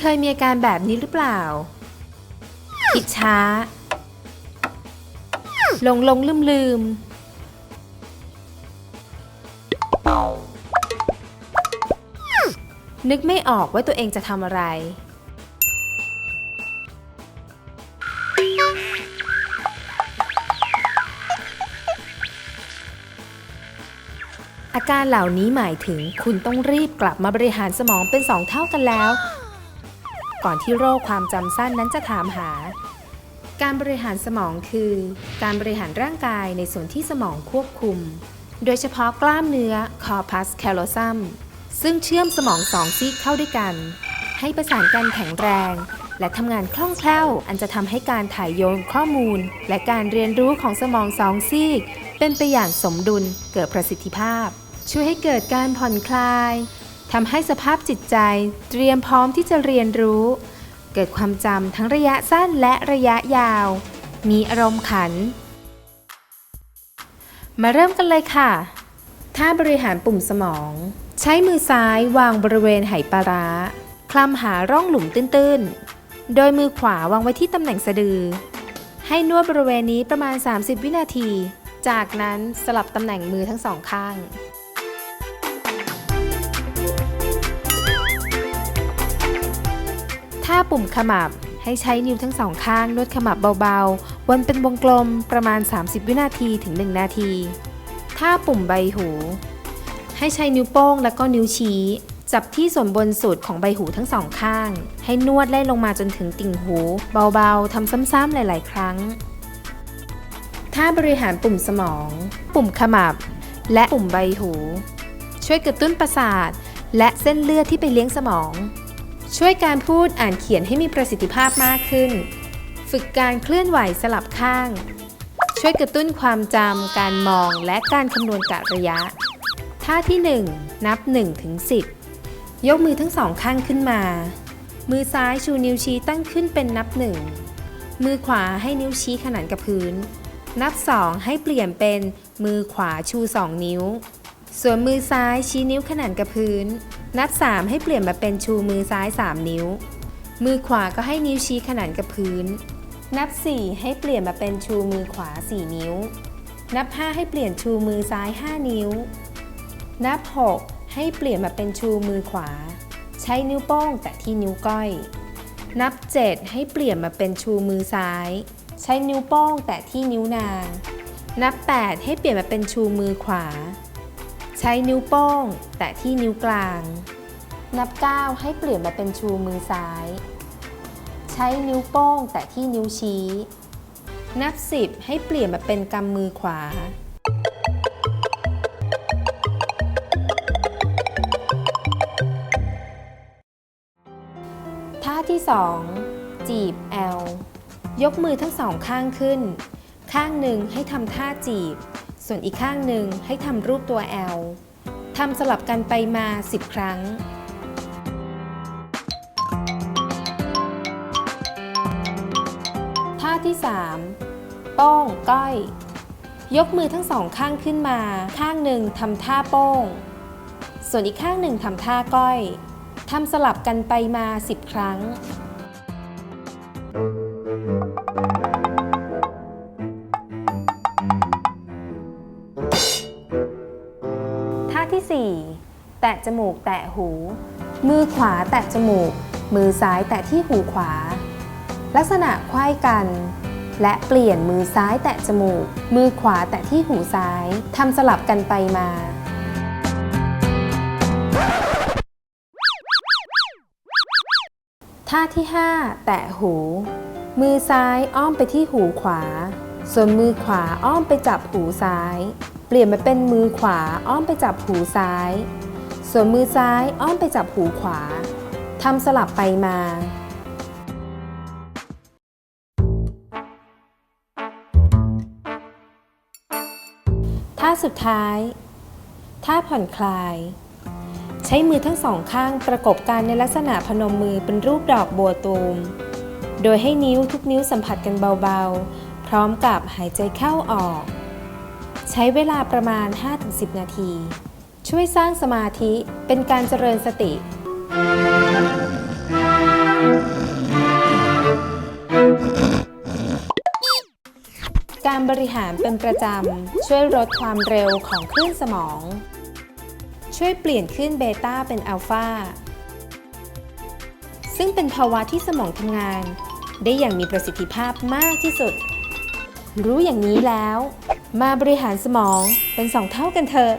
เคยมีอาการแบบนี้หรือเปล่า คิดช้า หลงหลงลืมลืม นึกไม่ออกว่าตัวเองจะทำอะไร อาการเหล่านี้หมายถึงคุณต้องรีบกลับมาบริหารสมองเป็นสองเท่ากันแล้ว ก่อนที่โรคความจำสั้นนั้นจะถามหา การบริหารสมองคือ การบริหารร่างกายในส่วนที่สมองควบคุม โดยเฉพาะกล้ามเนื้อ corpus callosum ซึ่งเชื่อมสมองสองซีกเข้าด้วยกัน ให้ประสานกันแข็งแรง และทำงานคล่องแคล่ว อันจะทำให้การถ่ายโยนข้อมูล และการเรียนรู้ของสมองสองซีก เป็นไปอย่างสมดุลเกิดประสิทธิภาพ ช่วยให้เกิดการผ่อนคลาย ทำให้สภาพจิตใจเตรียมพร้อมที่จะเรียนรู้ เกิดความจำทั้งระยะสั้นและระยะยาว มีอารมณ์ขัน มาเริ่มกันเลยค่ะถ้าบริหารปุ่มสมอง ใช้มือซ้ายวางบริเวณไหปลาร้า คลำหาร่องหลุมตื้นๆ โดยมือขวาวางไว้ที่ตำแหน่งสะดือ ให้นวดบริเวณนี้ประมาณ 30 วินาที จากนั้นสลับตำแหน่งมือทั้งสองข้าง ปุ่มขมับ ให้ใช้นิ้วทั้งสองข้างนวดขมับเบาๆ วนเป็นวงกลมประมาณ 30 วินาทีถึง 1 นาทีถ้าปุ่มใบหู ให้ใช้นิ้วโป้งและก็นิ้วชี้จับที่ส่วนบนสุดของใบหูทั้งสองข้าง ให้นวดไล่ลงมาจนถึงติ่งหู เบาๆ ทำซ้ำๆหลาย ๆ ครั้งถ้าบริหารปุ่มสมอง ปุ่มขมับ และปุ่มใบหู ช่วยกระตุ้นประสาท และเส้นเลือดที่ไปเลี้ยงสมอง ช่วยการพูดอ่านเขียนให้มีประสิทธิภาพมากขึ้น ฝึกการเคลื่อนไหวสลับข้าง ช่วยกระตุ้นความจำการมองและการคำนวณกะระยะ ท่าที่ 1 นับ1ถึง10 ยกมือทั้งสองข้างขึ้นมา มือซ้ายชูนิ้วชี้ตั้งขึ้นเป็นนับ 1 มือขวาให้นิ้วชี้ขนานกับพื้น นับ 2 ให้เปลี่ยนเป็นมือขวาชู 2 นิ้ว ส่วนมือซ้ายชี้นิ้วขนานกับพื้น นับ 3 ให้เปลี่ยนมาเป็นชูมือซ้าย 3 นิ้ว มือขวาก็ให้นิ้วชี้ขนานกับพื้น นับ 4 ให้เปลี่ยนมาเป็นชูมือขวา 4 นิ้ว นับ 5 ให้เปลี่ยนชูมือซ้าย 5 นิ้ว นับ 6 ให้เปลี่ยนมาเป็นชูมือขวา ใช้นิ้วโป้งแตะที่นิ้วก้อย นับ 7 ให้เปลี่ยนมาเป็นชูมือซ้าย ใช้นิ้วโป้งแตะที่นิ้วนาง นับ 8 ให้เปลี่ยนมาเป็นชูมือขวา ใช้นิ้วโป้ง แตะที่นิ้วกลาง นับ 9 ให้เปลี่ยนมาเป็นชูมือซ้าย ใช้นิ้วโป้ง แตะที่นิ้วชี้ นับ 10 ให้เปลี่ยนมาเป็นกำมือขวา ท่าที่ 2 จีบแอลยกมือทั้งสองข้างขึ้น ข้างหนึ่งให้ทำท่าจีบ ส่วนอีกข้างหนึ่งให้ทำรูปตัวแอลทำสลับกันไปมา 10 ครั้ง ท่าที่ 3 โป้ง ก้อย ยกมือทั้งสองข้างขึ้นมา ข้างหนึ่งทำท่าโป้ง ส่วนอีกข้างหนึ่งทำท่าก้อยทำสลับกันไปมา 10 ครั้งท่า 4 แตะจมูกแตะหู มือขวาแตะจมูก มือซ้ายแตะที่หูขวา ลักษณะไขว้กัน และเปลี่ยนมือซ้ายแตะจมูก มือขวาแตะที่หูซ้ายทำสลับกันไปมาท่าที่ 5 แตะหู มือซ้ายอ้อมไปที่หูขวา ส่วนมือขวาอ้อมไปจับหูซ้าย เปลี่ยนมาเป็นมือขวาอ้อมไปจับหูซ้าย ส่วนมือซ้ายอ้อมไปจับหูขวาทำสลับไปมา ท่าสุดท้าย ท่าผ่อนคลาย ใช้มือทั้งสองข้างประกบกันในลักษณะพนมมือเป็นรูปดอกบัวตูม โดยให้นิ้วทุกนิ้วสัมผัสกันเบาๆ พร้อมกับหายใจเข้าออก ใช้เวลาประมาณ 5-10 นาที ช่วยสร้างสมาธิเป็นการเจริญสติ การบริหารเป็นประจำ ช่วยลดความเร็วของคลื่นสมอง ช่วยเปลี่ยนคลื่นเบต้าเป็นอัลฟาซึ่งเป็นภาวะที่สมองทำงาน ได้อย่างมีประสิทธิภาพมากที่สุด รู้อย่างนี้แล้ว มาบริหารสมองเป็นสองเท่ากันเถอะ